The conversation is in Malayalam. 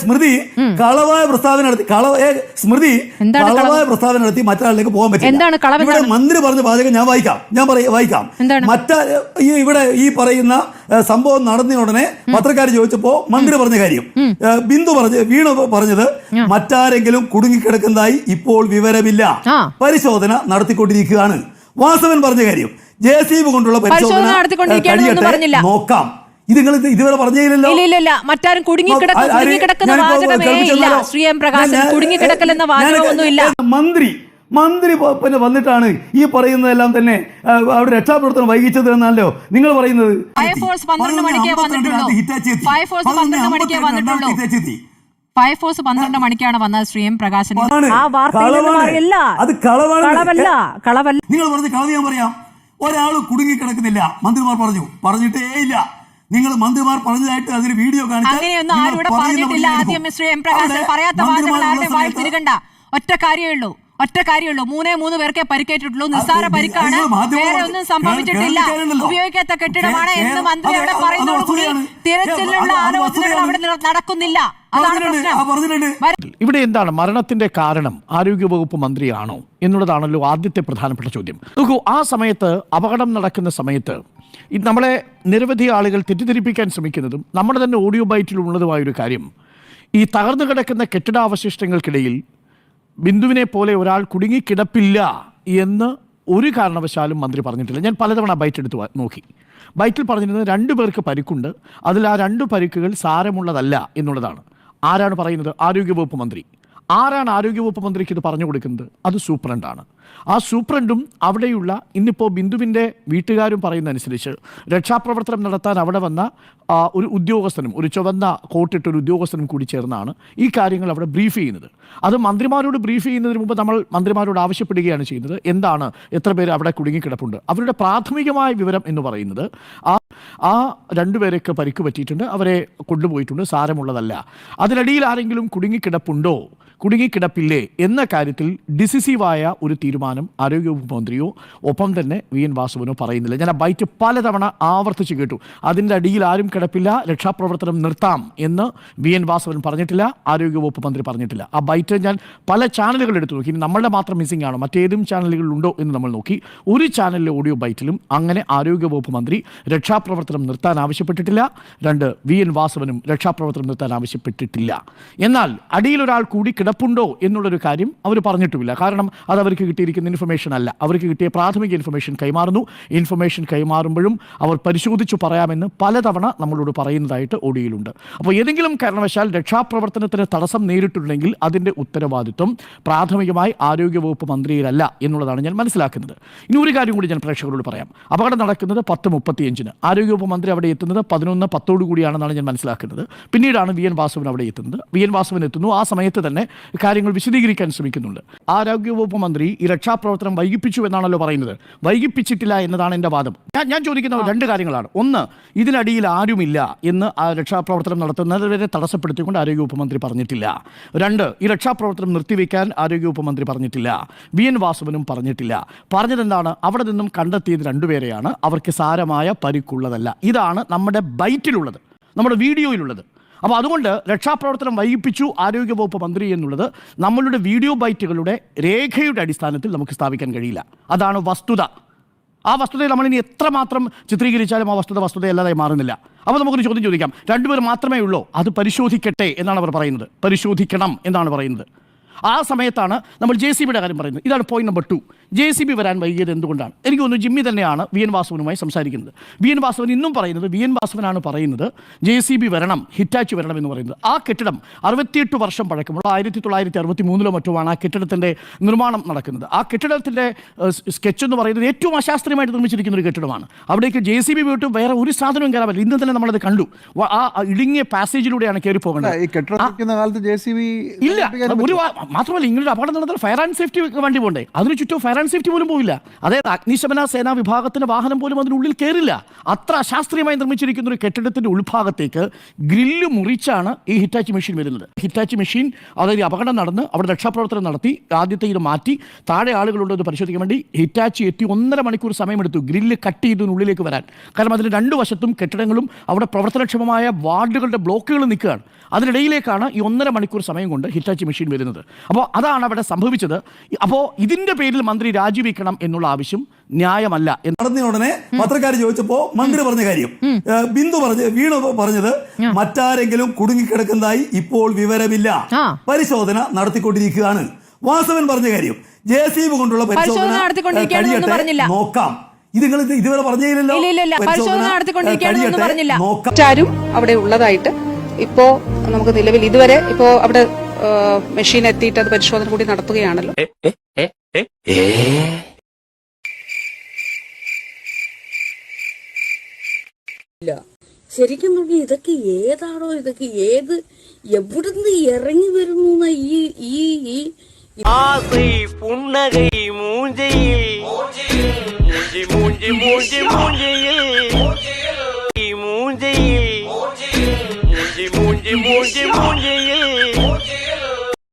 സ്മൃതി കളവായ പ്രസ്താവന നടത്തി കളവായ സ്മൃതി കളവായ പ്രസ്താവന നടത്തി മറ്റൊരാളിലേക്ക് പോകാൻ പറ്റില്ല. ഇവിടെ? മന്ത്രി പറഞ്ഞ വാചകം ഞാൻ വായിക്കാം. ഞാൻ പറയും വായിക്കാം? മറ്റ ഈ ഇവിടെ ഈ പറയുന്ന സംഭവം നടന്ന ഉടനെ പത്രക്കാർ ചോദിച്ചപ്പോ മന്ത്രി പറഞ്ഞ കാര്യം. ബിന്ദു പറഞ്ഞ വീണു പറഞ്ഞത് മറ്റാരെങ്കിലും കുടുങ്ങിക്കിടക്കുന്നതായി ഇപ്പോൾ വിവരമില്ല. പരിശോധന നടത്തിക്കൊണ്ടിരിക്കുകയാണ്. വാസവൻ പറഞ്ഞ കാര്യം. ജെ സി ബി കൊണ്ടുള്ള പരിശോധന. നോക്കാം. ഇത് നിങ്ങൾ ഇത് ഇതുവരെ പറഞ്ഞില്ലല്ലോ ഇല്ല ഇല്ല മറ്റാരും കുടുങ്ങിക്കിടക്കുന്ന വാചകമേ ഇല്ല? ശ്രീ എം പ്രകാശൻ മന്ത്രി മന്ത്രി പിന്നെ വന്നിട്ടാണ് ഈ പറയുന്നതെല്ലാം തന്നെ അവിടെ രക്ഷാപ്രവർത്തനം വൈകിച്ചത് എന്നല്ലോ നിങ്ങൾ പറയുന്നത്. ഫയർഫോഴ്സ് പന്ത്രണ്ട് മണിക്കാണ് വന്നത് ശ്രീ എം പ്രകാശൻ. ആ അത് കളവല്ല കളവല്ല. നിങ്ങൾ പറഞ്ഞ കളവ് ഞാൻ പറയാം. ഒരാൾ കുടുങ്ങി കിടക്കുന്നില്ല. മന്ത്രിമാർ പറഞ്ഞു. പറഞ്ഞിട്ടേ ഇല്ല. നിങ്ങൾ മന്ത്രിമാർ പറഞ്ഞതായിട്ട് അതിന് വീഡിയോ കാണിച്ചാൽ അങ്ങനെയൊന്നും നിങ്ങൾ ആരും ഇവിടെ പറഞ്ഞിട്ടില്ല. ആദ്യം എടുക്കും. എം പ്രകാശൻ പറയാത്ത വാചകങ്ങൾ ഉള്ള വായി സമയത്ത് തിരുകണ്ട ഒറ്റ കാര്യമുള്ളൂ ഒറ്റ കാര്യമുള്ളൂ മൂന്നേ മൂന്ന് പേർക്കേ പരിക്കേറ്റിട്ടുള്ളൂ. നിസ്സാര പരിക്കാണ്. വേറെ ഒന്നും സംഭവിച്ചിട്ടില്ല. ഉപയോഗിക്കാത്ത കെട്ടിടമാണ് എന്ന് മന്ത്രി അവിടെ പറയുന്നതോടുകൂടി. തിരച്ചിലുള്ള ആലോചനകൾ അവിടെ നടക്കുന്നില്ല. അതാണ് പ്രശ്നം. ഇവിടെ എന്താണ് മരണത്തിന്റെ കാരണം? ആരോഗ്യവകുപ്പ് മന്ത്രിയാണോ എന്നുള്ളതാണല്ലോ ആദ്യത്തെ പ്രധാനപ്പെട്ട ചോദ്യം. നോക്കൂ ആ സമയത്ത് അപകടം നടക്കുന്ന സമയത്ത് ഈ നമ്മളെ നിരവധി ആളുകൾ തെറ്റിദ്ധരിപ്പിക്കാൻ ശ്രമിക്കുന്നതും നമ്മുടെ തന്നെ ഓഡിയോ ബൈറ്റിലുള്ളതുമായൊരു കാര്യം. ഈ തകർന്നു കിടക്കുന്ന കെട്ടിടാവശിഷ്ടങ്ങൾക്കിടയിൽ ബിന്ദുവിനെ പോലെ ഒരാൾ കുടുങ്ങിക്കിടപ്പില്ല എന്ന് ഒരു കാരണവശാലും മന്ത്രി പറഞ്ഞിട്ടില്ല. ഞാൻ പലതവണ ബൈറ്റ് എടുത്ത് നോക്കി. ബൈറ്റിൽ പറഞ്ഞിരുന്നത് രണ്ടു പേർക്ക് പരിക്കുണ്ട്. അതിൽ ആ രണ്ട് പരിക്കുകൾ സാരമുള്ളതല്ല എന്നുള്ളതാണ്. ആരാണ് പറയുന്നത്? ആരോഗ്യവകുപ്പ് മന്ത്രി. ആരാണ് ആരോഗ്യവകുപ്പ് മന്ത്രിക്ക് ഇത് പറഞ്ഞു കൊടുക്കുന്നത്? അത് സൂപ്രണ്ടാണ്. ആ സൂപ്രണ്ടും അവിടെയുള്ള ഇന്നിപ്പോൾ ബിന്ദുവിന്റെ വീട്ടുകാരും പറയുന്നതനുസരിച്ച് രക്ഷാപ്രവർത്തനം നടത്താൻ അവിടെ വന്ന ഒരു ഉദ്യോഗസ്ഥനും ഒരു ചുവന്ന കോട്ടിട്ട ഒരു ഉദ്യോഗസ്ഥനും കൂടി ചേർന്നാണ് ഈ കാര്യങ്ങൾ അവിടെ ബ്രീഫ് ചെയ്യുന്നത്. അത് മന്ത്രിമാരോട് ബ്രീഫ് ചെയ്യുന്നതിന് മുമ്പ് നമ്മൾ മന്ത്രിമാരോട് ആവശ്യപ്പെടുകയാണ് ചെയ്യുന്നത്. എന്താണ്? എത്ര പേര് അവിടെ കുടുങ്ങിക്കിടപ്പുണ്ട്? അവരുടെ പ്രാഥമികമായ വിവരം എന്ന് പറയുന്നത് ആ ആ രണ്ടുപേരൊക്കെ പരിക്ക് പറ്റിയിട്ടുണ്ട്. അവരെ കൊണ്ടുപോയിട്ടുണ്ട്. സാരമുള്ളതല്ല. അതിനിടയിൽ ആരെങ്കിലും കുടുങ്ങിക്കിടപ്പുണ്ടോ? കുടുങ്ങിക്കിടപ്പില്ലേ എന്ന കാര്യത്തിൽ ഡിസിസീവായ ഒരു തീരുമാനം ആരോഗ്യവകുപ്പ് മന്ത്രിയോ ഒപ്പം തന്നെ വി എൻ വാസുവിനോ പറയുന്നില്ല. ഞാൻ ആ ബൈറ്റ് പലതവണ ആവർത്തിച്ച് കേട്ടു. അതിന്റെ അടിയിൽ ആരും കിടപ്പില്ല രക്ഷാപ്രവർത്തനം നിർത്താം എന്ന് വി എൻ വാസവൻ പറഞ്ഞിട്ടില്ല ആരോഗ്യവകുപ്പ് മന്ത്രി പറഞ്ഞിട്ടില്ല. ആ ബൈറ്റ് ഞാൻ പല ചാനലുകൾ എടുത്തു നോക്കി. നമ്മളുടെ മാത്രം മിസ്സിംഗ് ആണോ? മറ്റേതും ചാനലുകളിലുണ്ടോ എന്ന് നമ്മൾ നോക്കി. ഒരു ചാനലിലെ ഓഡിയോ ബൈറ്റിലും അങ്ങനെ ആരോഗ്യവകുപ്പ് മന്ത്രി രക്ഷാപ്രവർത്തനം നിർത്താൻ ആവശ്യപ്പെട്ടിട്ടില്ല. രണ്ട് വി എൻ വാസവനും രക്ഷാപ്രവർത്തനം നിർത്താൻ ആവശ്യപ്പെട്ടിട്ടില്ല. എന്നാൽ അടിയിൽ ഒരാൾ കൂടി കിടപ്പുണ്ടോ എന്നുള്ളൊരു കാര്യം അവർ പറഞ്ഞിട്ടുമില്ല. കാരണം അത് അവർക്ക് കിട്ടിയിരിക്കുന്ന ഇൻഫർമേഷൻ അല്ല. അവർക്ക് കിട്ടിയ പ്രാഥമിക ഇൻഫർമേഷൻ കൈമാറുന്നു. ഇൻഫർമേഷൻ കൈമാറുമ്പോഴും അവർ പരിശോധിച്ചു പറയാമെന്ന് പലതവണ നമ്മളോട് പറയുന്നതായിട്ട് ഒടിയിലുണ്ട് അപ്പോൾ ഏതെങ്കിലും കാരണവശാൽ രക്ഷാപ്രവർത്തനത്തിന് തടസ്സം നേരിട്ടുണ്ടെങ്കിൽ അതിന്റെ ഉത്തരവാദിത്വം പ്രാഥമികമായി ആരോഗ്യവകുപ്പ് മന്ത്രിയിലല്ല എന്നുള്ളതാണ് ഞാൻ മനസ്സിലാക്കുന്നത്. ഇനി ഒരു കാര്യം കൂടി ഞാൻ പ്രേക്ഷകരോട് പറയാം. അപകടം നടക്കുന്നത് പത്ത് മുപ്പത്തിയഞ്ചിന്. ആരോഗ്യവകുപ്പ് മന്ത്രി അവിടെ എത്തുന്നത് പതിനൊന്ന് പത്തോടു കൂടിയാണെന്നാണ് ഞാൻ മനസ്സിലാക്കുന്നത്. പിന്നീടാണ് വി എൻ വാസവൻ അവിടെ എത്തുന്നത്. വി എൻ വാസവൻ എത്തുന്നു. ആ സമയത്ത് തന്നെ കാര്യങ്ങൾ വിശദീകരിക്കാൻ ശ്രമിക്കുന്നുണ്ട്. ആരോഗ്യവകുപ്പ് മന്ത്രി ഈ രക്ഷാപ്രവർത്തനം വൈകിപ്പിച്ചു എന്നാണല്ലോ പറയുന്നത്. വൈകിപ്പിച്ചിട്ടില്ല എന്നതാണ് എന്റെ വാദം. ഞാൻ ഞാൻ ചോദിക്കുന്ന രണ്ട് കാര്യങ്ങളാണ്. ഒന്ന് ഇതിനടിയിൽ ആരുമില്ല എന്ന് ആ രക്ഷാപ്രവർത്തനം നടത്തുന്നതുവരെ തടസ്സപ്പെടുത്തിക്കൊണ്ട് ആരോഗ്യവകുപ്പ് മന്ത്രി പറഞ്ഞിട്ടില്ല. രണ്ട് ഈ രക്ഷാപ്രവർത്തനം നിർത്തിവെക്കാൻ ആരോഗ്യവകുപ്പ് മന്ത്രി പറഞ്ഞിട്ടില്ല. വി. എൻ. വാസവനും പറഞ്ഞിട്ടില്ല. പറഞ്ഞതെന്താണ്? അവിടെ നിന്നും കണ്ടെത്തിയത് രണ്ടുപേരെയാണ്. അവർക്ക് സാരമായ പരിക്കുള്ളതല്ല. ഇതാണ് നമ്മുടെ ബൈറ്റിലുള്ളത്. നമ്മുടെ വീഡിയോയിലുള്ളത്. അപ്പോൾ അതുകൊണ്ട് രക്ഷാപ്രവർത്തനം വൈകിപ്പിച്ചു ആരോഗ്യവകുപ്പ് മന്ത്രി എന്നുള്ളത് നമ്മളുടെ വീഡിയോ ബൈറ്റുകളുടെ രേഖയുടെ അടിസ്ഥാനത്തിൽ നമുക്ക് സ്ഥാപിക്കാൻ കഴിയില്ല. അതാണ് വസ്തുത. ആ വസ്തുതയെ നമ്മളിനി എത്രമാത്രം ചിത്രീകരിച്ചാലും ആ വസ്തുത വസ്തുതയല്ലാതായി മാറുന്നില്ല. അപ്പോൾ നമുക്കൊരു ചോദ്യം ചോദിക്കാം. രണ്ടുപേർ മാത്രമേ ഉള്ളൂ. അത് പരിശോധിക്കട്ടെ എന്നാണ് അവർ പറയുന്നത്. പരിശോധിക്കണം എന്നാണ് പറയുന്നത്. ആ സമയത്താണ് നമ്മൾ ജെ സി ബിയുടെ കാര്യം പറയുന്നത്. ഇതാണ് point number two J C B വരാൻ വൈകിയത് എന്തുകൊണ്ടാണ്? എനിക്ക് തോന്നുന്നു ജിമ്മി തന്നെയാണ് വി എൻ വാസവനുമായി സംസാരിക്കുന്നത്. വി എൻ വാസവൻ ഇന്നും പറയുന്നത് വി എൻ വാസവനാണ് പറയുന്നത് ജെ സി ബി വരണം ഹിറ്റാച്ച് വരണം എന്ന് പറയുന്നത്. ആ കെട്ടിടം അറുപത്തിയെട്ട് വർഷം പഴക്കമുള്ള ആയിരത്തി തൊള്ളായിരത്തി അറുപത്തി മൂന്നിലോ മറ്റുമാണ് ആ കെട്ടിടത്തിന്റെ നിർമ്മാണം നടക്കുന്നത്. ആ കെട്ടിടത്തിന്റെ സ്കെച്ച് എന്ന് പറയുന്നത് ഏറ്റവും അശാസ്ത്രീയമായിട്ട് നിർമ്മിച്ചിരിക്കുന്ന ഒരു കെട്ടിടമാണ്. അവിടേക്ക് ജെ സി ബി വീട്ടും വേറെ ഒരു സാധനവും കയറാൻ പറ്റില്ല. ഇന്ന് തന്നെ നമ്മളത് കണ്ടു. ആ ഇടുങ്ങിയ പാസേജിലൂടെയാണ് കയറി പോകേണ്ടത്. ഈ കെട്ടിടം നിൽക്കുന്ന കാലത്ത് ജെ സി ബി ഇല്ല. ഒരു മാത്രമല്ല ഇങ്ങനെ അപകടം നടന്നാൽ ഫയർ ആൻഡ് സേഫ്റ്റി വണ്ടി പോകണ്ടേ അതിന് ചുറ്റും ഫയർ ആൻഡ് സേഫ്റ്റി പോലും പോയില്ല അതായത് അഗ്നിശമന സേനാ വിഭാഗത്തിന്റെ വാഹനം പോലും അതിനുള്ളിൽ കയറില്ല അത്ര അശാസ്ത്രീയമായി നിർമ്മിച്ചിരിക്കുന്ന ഒരു കെട്ടിടത്തിന്റെ ഉൾഭാഗത്തേക്ക് ഗ്രില്ല് മുറിച്ചാണ് ഈ ഹിറ്റാച്ചി മെഷീൻ വരുന്നത്. ഹിറ്റാച്ചി മെഷീൻ അതായത് അപകടം നടന്ന് അവിടെ രക്ഷാപ്രവർത്തനം നടത്തി ആദ്യത്തെ ഇത് മാറ്റി താഴെ ആളുകളുണ്ട് ഒന്ന് പരിശോധിക്കാൻ വേണ്ടി. ഹിറ്റാച്ചി എത്തി ഒന്നര മണിക്കൂർ സമയമെടുത്തു ഗ്രില്ല് കട്ട് ചെയ്തതിനുള്ളിലേക്ക് വരാൻ. കാരണം അതിന്റെ രണ്ട് വശത്തും കെട്ടിടങ്ങളും അവിടെ പ്രവർത്തനക്ഷമമായ വാർഡുകളുടെ ബ്ലോക്കുകൾ നിൽക്കുകയാണ്. അതിനിടയിലേക്കാണ് ഈ ഒന്നര മണിക്കൂർ സമയം കൊണ്ട് ഹിറ്റാച്ചി മെഷീൻ വരുന്നത്. അപ്പോൾ അതാണ് അവിടെ സംഭവിച്ചത്. അപ്പോൾ ഇതിന്റെ പേരിൽ മന്ത്രി രാജിവെക്കണം എന്നുള്ള ആവശ്യം ന്യായമല്ല എന്ന് നടന്ന ഉടനെ പത്രക്കാർ ചോദിച്ചപ്പോ മന്ത്രി പറഞ്ഞ കാര്യം. ബിന്ദു പറഞ്ഞ വീണു പറഞ്ഞത് മറ്റാരെങ്കിലും കുടുങ്ങിക്കിടക്കുന്നതായി ഇപ്പോൾ വിവരമില്ല. പരിശോധന നടത്തിക്കൊണ്ടിരിക്കുകയാണ്. വാസവൻ പറഞ്ഞ കാര്യം ജെ സി ബി കൊണ്ടുള്ള പരിശോധന കഴിയട്ടെ. നോക്കാം. ഇത് നിങ്ങൾ ഇതുവരെ പറഞ്ഞില്ലല്ലോ. നോക്കാം. അവിടെ ഉള്ളതായിട്ട് ഇപ്പോ നമുക്ക് നിലവിൽ ഇതുവരെ ഇപ്പോ അവിടെ മെഷീൻ എത്തിയിട്ട് അത് പരിശോധന കൂടി നടത്തുകയാണല്ലോ. ശരിക്കും പറഞ്ഞ ഇതൊക്കെ ഏതാണോ ഇതൊക്കെ ഏത് എവിടുന്ന് ഇറങ്ങി വരുന്നു എന്നാ ഈ ഈ ഈ ஆசை புன்னகை மூஞ்சையில் மூஞ்சி மூஞ்சி மூஞ்சி மூஞ்சியில் மூஞ்சையில் மூஞ்சி மூஞ்சி மூஞ்சி மூஞ்சியில்